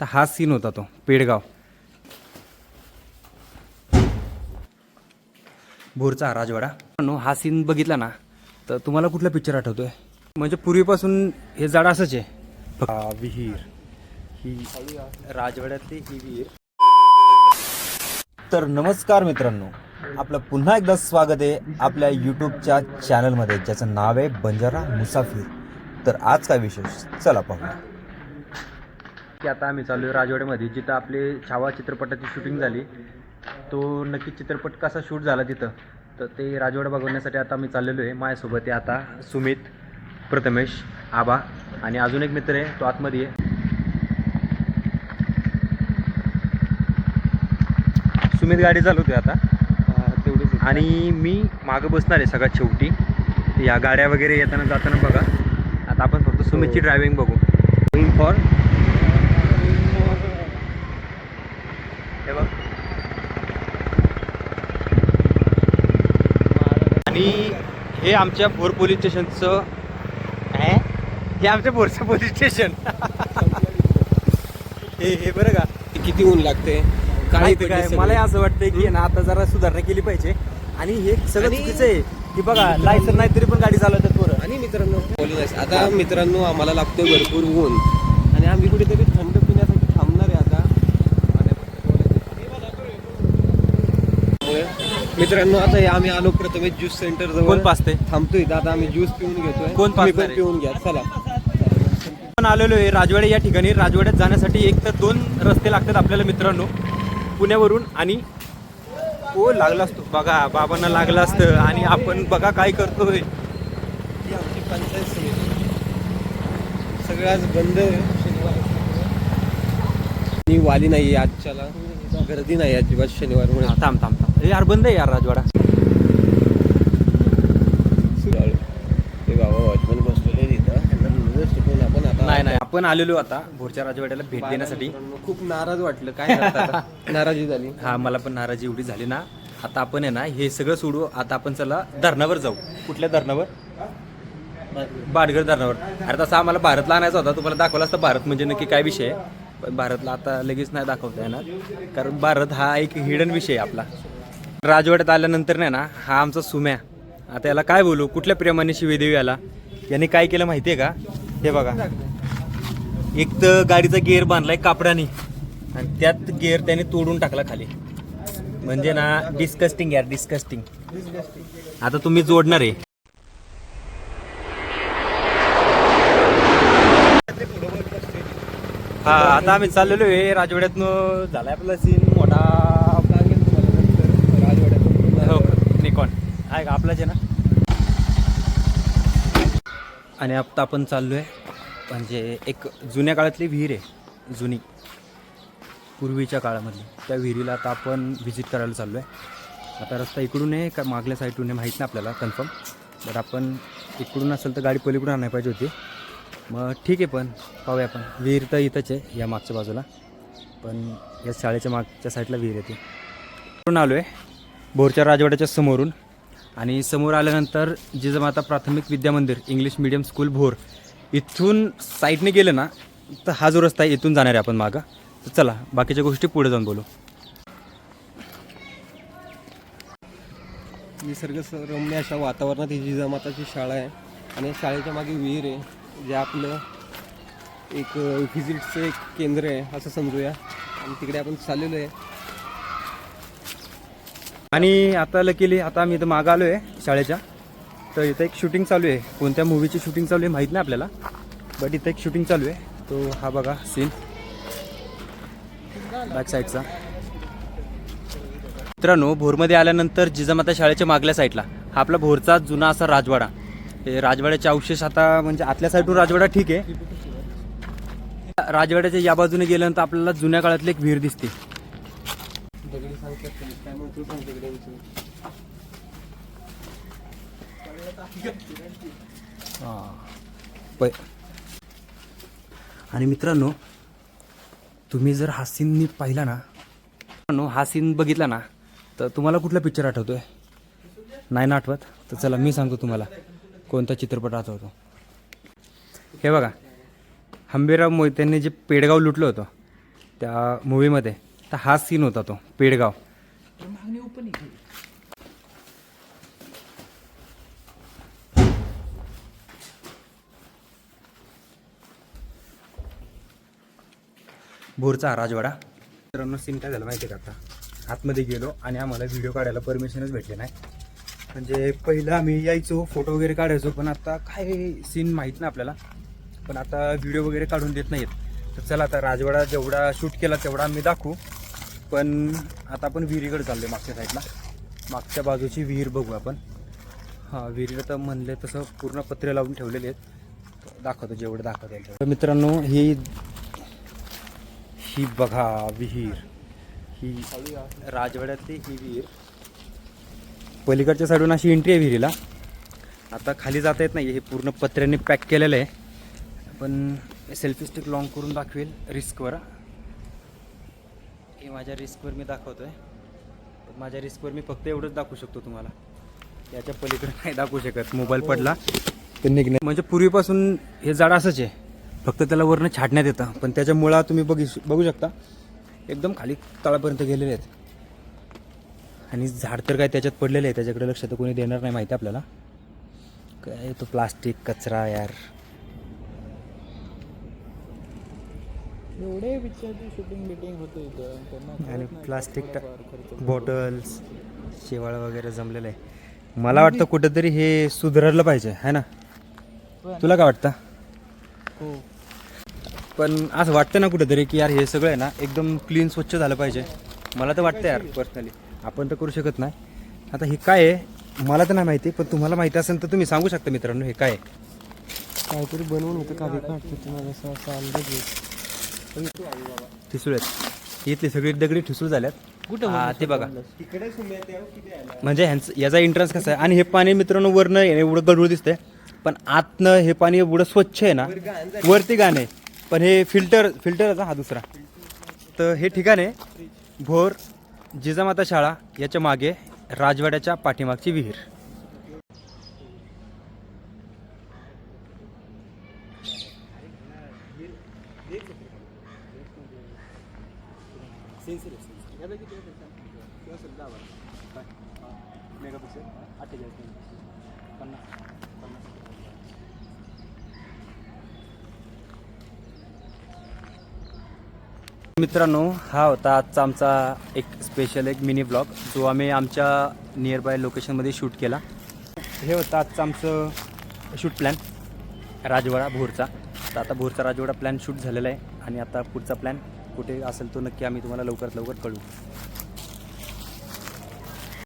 तर हा सीन होता तो पेडगाव. भोरचा राजवाडा. हा सीन बघितला ना तर तुम्हाला कुठला पिक्चर आठवतोय? म्हणजे पूर्वीपासून हे झाड असंच आहे. विहीर. ही राजवाड्यातली ही विहीर. तर नमस्कार मित्रांनो आपलं पुन्हा एकदा स्वागत आहे आपल्या यूट्यूबच्या चॅनलमध्ये ज्याचं नाव आहे बंजारा मुसाफिर. तर आज काय विशेष? चला पाहूया. की आता आम्ही चालू आहे राजवाड्यामध्ये जिथं आपले छावा चित्रपटाची शूटिंग झाली. तो नक्की चित्रपट कसा शूट झाला तिथं? तर ते राजवाडा बघण्यासाठी आता आम्ही चाललेलो आहे. माझ्यासोबत आहे आता सुमित प्रथमेश आबा आणि अजून एक मित्र आहे तो आतमध्ये आहे. सुमित गाडी चालवतोय आता. तेवढेच आणि मी मागं बसणार आहे सगळ्यात शेवटी. या गाड्या वगैरे येताना जाताना बघा. आता आपण फक्त सुमितची ड्रायव्हिंग बघू. गोईंग फॉर हे बघ आणि हे आमच्या भोर पोलीस स्टेशनचं हे आमच्या भोरचं पोलीस स्टेशन. हे हे बरं का? किती ऊन लागते काय काय. मला असं वाटतंय की ना आता जरा सुधारणा केली पाहिजे. आणि हे सगळं चुकीचं आहे. की बघा लायसन नाही तरी पण गाडी चालवतात पोरं. आणि मित्रांनो आता मित्रांनो आम्हाला लागतोय भरपूर ऊन. आणि आम्ही कुठेतरी थंड पिण्यासाठी थांबणार आहे आता त्यामुळे मित्रांनो आता हे आम्ही आलो प्रथमे ज्यूस सेंटर कोण जवळ पाचते? थांबतोय इथं. आता आम्ही ज्यूस पिऊन घेतोय. कोण तुम्ही पाजणार पण आहे? पिऊन घ्या चला. आपण आलेलो आहे राजवाडे या ठिकाणी. राजवाड्यात जाण्यासाठी एक तर दोन रस्ते लागतात आपल्याला मित्रांनो. पुण्यावरून आणि हो लागला असतो. बघा बाबांना लागलं असतं आणि आपण बघा काय करतोय. ही आमची पंचायत समिती. सगळं आज बंद आहे. शनिवार आणि वाली नाही आजच्याला. गर्दी नाही अजिबात शनिवारमुळे. हा, थांब थांब थांब. यार बंद आहे यार राजवाडा. ते बाबा वॉचमन बसलेले तिथं त्यांना म्हणूनच टिकून आपण आता नाही नाही आपण आलेलो आता भोरच्या राजवाड्याला भेट देण्यासाठी. खूप नाराज वाटलं. काय आता? नाराजी झाली. हा मला पण नाराजी एवढी झाली ना. आता आपण आहे ना हे सगळं सोडू. आता आपण चला धरणावर जाऊ. कुठल्या धरणावर? बाडगर धरणावर. अरे तसा आम्हाला भारतला आणायचा होता. तुम्हाला दाखवला असता भारत म्हणजे नक्की काय विषय आहे? पण भारतला आता लगेच नाही दाखवता येणार. कारण भारत हा एक हिडन विषय आहे आपला. राजवाड्यात आल्यानंतर नाही ना हा आमचा सुम्या. आता याला काय बोलू? कुठल्या प्रेमाने शिवेदेवी आला याने काय केलं माहिती आहे का? हे बघा. एक तर गाडीचा गेअर बांधलाय कापडाने. आणि त्यात गेअर त्याने तोडून टाकला खाली. म्हणजे ना डिस्कस्टिंग यार डिस्कस्टिंग आता तुम्ही जोडणार आहे. हा आता आम्ही चाललेलो आहे राजवाड्यातनं झालाय आपला सीन मोठा नंतर राजवाड्यातून. हो निकॉन आहे का आपलाच आहे ना? आणि आता आपण चाललो आहे म्हणजे एक जुन्या काळातली विहीर आहे जुनी. पूर्वीच्या काळामधली. त्या विहिरीला आता आपण व्हिजिट करायला चाललो आहे आता रस्ता इकडून आहे का मागल्या साईडून आहे माहीत नाही आपल्याला कन्फर्म बट आपण इकडून असेल तर गाडी पलीकडून आणायला पाहिजे होती. मग ठीक आहे पण पाहूया आपण. विहीर तर इथंच आहे या मागच्या बाजूला. पण या शाळेच्या मागच्या साईडला विहीर येते इकडून आलो आहे भोरच्या राजवाड्याच्या समोरून. आणि समोर आल्यानंतर जिजामाता प्राथमिक विद्या मंदिर इंग्लिश मिडियम स्कूल भोर इथून साईडने गेलं ना तर हा जो रस्ता आहे इथून जाणार आहे आपण मागं. तर चला बाकीच्या गोष्टी पुढे जाऊन बोलू. निसर्ग रम्य अशा वातावरणात ही जिजामाताची शाळा आहे आणि शाळेच्या मागे विहीर आहे जे आपलं एक व्हिजिटचं एक केंद्र आहे असं समजूया. आणि तिकडे आपण चाललेलो आहे. आणि आता लकीली आता आम्ही इथं मागं आलो आहे शाळेच्या. तर इथं एक शूटिंग चालू आहे. कोणत्या मूवीची शूटिंग चालू आहे माहीत नाही आपल्याला. बट इथं एक शूटिंग चालू आहे. तो हा बघा सीन बॅक साईडचा मित्रांनो भोरमध्ये आल्यानंतर जिजामाता शाळेच्या मागल्या साईडला हा आपला भोरचा जुना असा राजवाडा. हे राजवाड्याचे अवशेष आता म्हणजे आतल्या साईडून राजवाडा ठीक आहे. राजवाड्याच्या या बाजूने गेल्यानंतर आपल्याला जुन्या काळातली एक विहीर दिसते. आणि मित्रांनो तुम्ही जर हा सीन नीट पाहिला ना मित्रांनो हा सीन बघितला ना तर तुम्हाला कुठला पिक्चर आठवतोय? नाही ना आठवत? तर चला मी सांगतो तुम्हाला. कोणता चित्रपट आठवतो हे बघा. हंबीराव मोहित्यांनी जे पेडगाव लुटलं होतं त्या मूवीमध्ये तर हा सीन होता तो पेडगाव. भोरचा राजवाडा. मित्रांनो सीन काय झालं माहिती आहे का आता? आतमध्ये गेलो आणि आम्हाला व्हिडिओ काढायला परमिशनच भेटले नाही. म्हणजे पहिलं आम्ही यायचो फोटो वगैरे काढायचो पण आता काय सीन माहीत नाही आपल्याला. पण आता व्हिडिओ वगैरे काढून देत नाहीत. तर चला आता राजवाडा जेवढा शूट केला तेवढा आम्ही दाखवू. पण आता आपण विहिरीकडे चाललो आहे मागच्या साईडला मागच्या बाजूची विहीर बघू आपण. हां विहिरीला तर म्हणले तसं पूर्ण पत्रे लावून ठेवलेले आहेत. दाखवतो जेवढं दाखवता येईल तर मित्रांनो ही ही बघा विहीर. ही राजवाड्यातली ही विहीर. पलीकडच्या साईडून अशी एंट्री आहे विहिरीला. आता खाली जाता येत नाही हे पूर्ण पत्र्याने पॅक केलेलं आहे. पण सेल्फी स्टिक लॉंग करून दाखवेल रिस्कवर हे माझ्या रिस्कवर मी दाखवतोय. पण माझ्या रिस्कवर मी फक्त एवढंच दाखवू शकतो तुम्हाला. याच्या पलीकडे नाही दाखवू शकत मोबाईल पडला. तर निघणे म्हणजे पूर्वीपासून हे झाड असंच आहे. फक्त त्याला वरनं छाटण्यात येतं. पण त्याच्या मुळा तुम्ही बघू बघू शकता एकदम खाली तळापर्यंत गेलेले आहेत. आणि झाड तर काय त्याच्यात पडलेलं आहे त्याच्याकडे लक्ष तर कोणी देणार नाही माहिती आपल्याला. काय तो प्लास्टिक कचरा यार. एवढे पिक्चरची शूटिंग बिटिंग होते इथं. आणि प्लास्टिक बॉटल्स शेवाळ वगैरे जमलेलं आहे. मला वाटतं कुठंतरी हे सुधारलं पाहिजे है ना? तुला काय वाटतं? हो. पण असं वाटतं ना कुठेतरी की यार हे सगळं आहे ना एकदम क्लीन स्वच्छ झालं पाहिजे. मला तर वाटतं यार पर्सनली आपण तर करू शकत नाही. आता हे काय आहे? मला तर नाही माहिती पण तुम्हाला माहिती असेल तर तुम्ही सांगू शकता मित्रांनो हे काय आहे. काहीतरी बनवून होतं का? काढतो तुम्हाला असं असा अंदाज येतो ठिसूळ आहेत. इथली सगळी दगडी ठिसूळ झाल्यात. कुठं ते बघा. म्हणजे ह्यांचं याचा इंटरेस्ट कसा आहे? आणि हे पाणी मित्रांनो वरनं एवढं गडूळ दिसतंय. पण आतनं हे पाणी एवढं स्वच्छ आहे ना वरती गाण आहे. पण हे फिल्टर फिल्टरचा हा दुसरा. तर हे ठिकाण आहे. भोर जिजामाता शाळा याच्या मागे राजवाड्याच्या पाठीमागची विहीर. मित्रांनो हा होता आजचा आमचा एक स्पेशल एक मिनी ब्लॉग जो आम्ही आमच्या नियर बाय लोकेशनमध्ये शूट केला. हे होतं आजचं आमचं शूट प्लॅन राजवाडा भोरचा. तर आता भोरचा राजवाडा प्लॅन शूट झालेला आहे आणि आता पुढचा प्लॅन कुठे असेल तो नक्की आम्ही तुम्हाला लवकरात लवकर कळू